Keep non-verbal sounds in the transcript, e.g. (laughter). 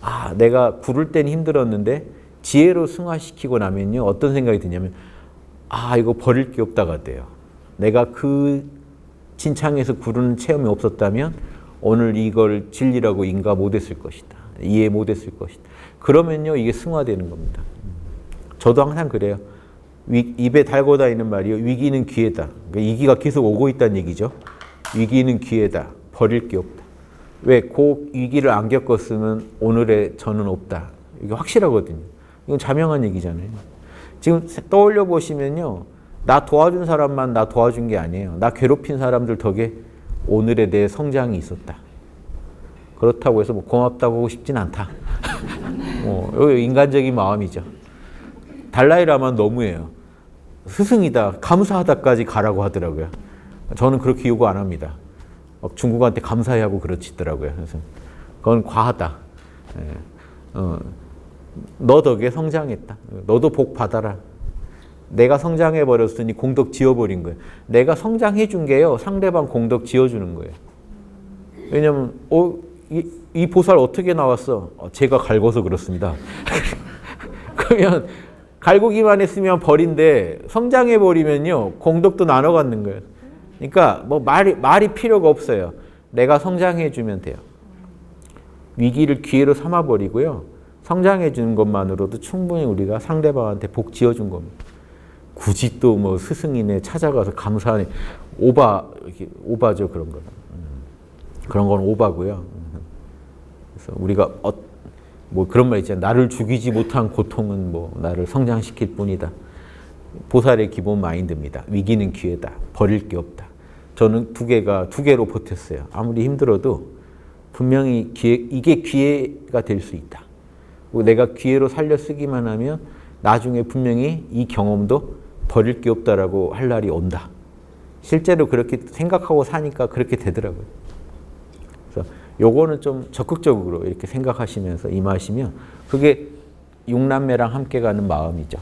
아, 내가 구를 땐 힘들었는데 지혜로 승화시키고 나면요. 어떤 생각이 드냐면 아, 이거 버릴 게 없다가 돼요. 내가 그 진창에서 구르는 체험이 없었다면 오늘 이걸 진리라고 인가 못했을 것이다. 이해 못했을 것이다. 그러면요. 이게 승화되는 겁니다. 저도 항상 그래요. 위, 입에 달고 다니는 말이요. 위기는 기회다. 그러니까 위기가 계속 오고 있다는 얘기죠. 위기는 기회다. 버릴 게 없다. 왜? 그 위기를 안 겪었으면 오늘의 저는 없다. 이게 확실하거든요. 이건 자명한 얘기잖아요. 지금 떠올려 보시면요. 나 도와준 사람만 나 도와준 게 아니에요. 나 괴롭힌 사람들 덕에 오늘의 내 성장이 있었다. 그렇다고 해서 뭐 고맙다고 하고 싶진 않다. (laughs) 어, 인간적인 마음이죠. 달라이라만 너무해요. 스승이다, 감사하다까지 가라고 하더라고요. 저는 그렇게 요구 안 합니다. 막 중국한테 감사해하고 그러시더라고요. 그래서 그건 과하다. 예. 어, 너 덕에 성장했다. 너도 복 받아라. 내가 성장해 버렸으니 공덕 지어버린 거예요. 내가 성장해 준 게요. 상대방 공덕 지어주는 거예요. 왜냐면 어, 이, 이 보살 어떻게 나왔어? 어, 제가 갈궈서 그렇습니다. (laughs) 그러면 갈구기만 했으면 벌인데 성장해 버리면요 공덕도 나눠 갖는 거예요. 그러니까 뭐 말이 말이 필요가 없어요. 내가 성장해 주면 돼요. 위기를 기회로 삼아 버리고요. 성장해 주는 것만으로도 충분히 우리가 상대방한테 복 지어 준 겁니다. 굳이 또 뭐 스승이네 찾아가서 감사하네 오바 이렇게 오바죠 그런 거는 음. 그런 건 오바고요. 그래서 우리가 어, 뭐 그런 말 있잖아요. 나를 죽이지 못한 고통은 뭐 나를 성장시킬 뿐이다. 보살의 기본 마인드입니다. 위기는 기회다. 버릴 게 없다. 저는 두 개가 두 개로 버텼어요. 아무리 힘들어도 분명히 기회, 이게 기회가 될 수 있다. 내가 기회로 살려 쓰기만 하면 나중에 분명히 이 경험도 버릴 게 없다라고 할 날이 온다. 실제로 그렇게 생각하고 사니까 그렇게 되더라고요. 그래서 요거는 좀 적극적으로 이렇게 생각하시면서 임하시면 그게 육남매랑 함께 가는 마음이죠.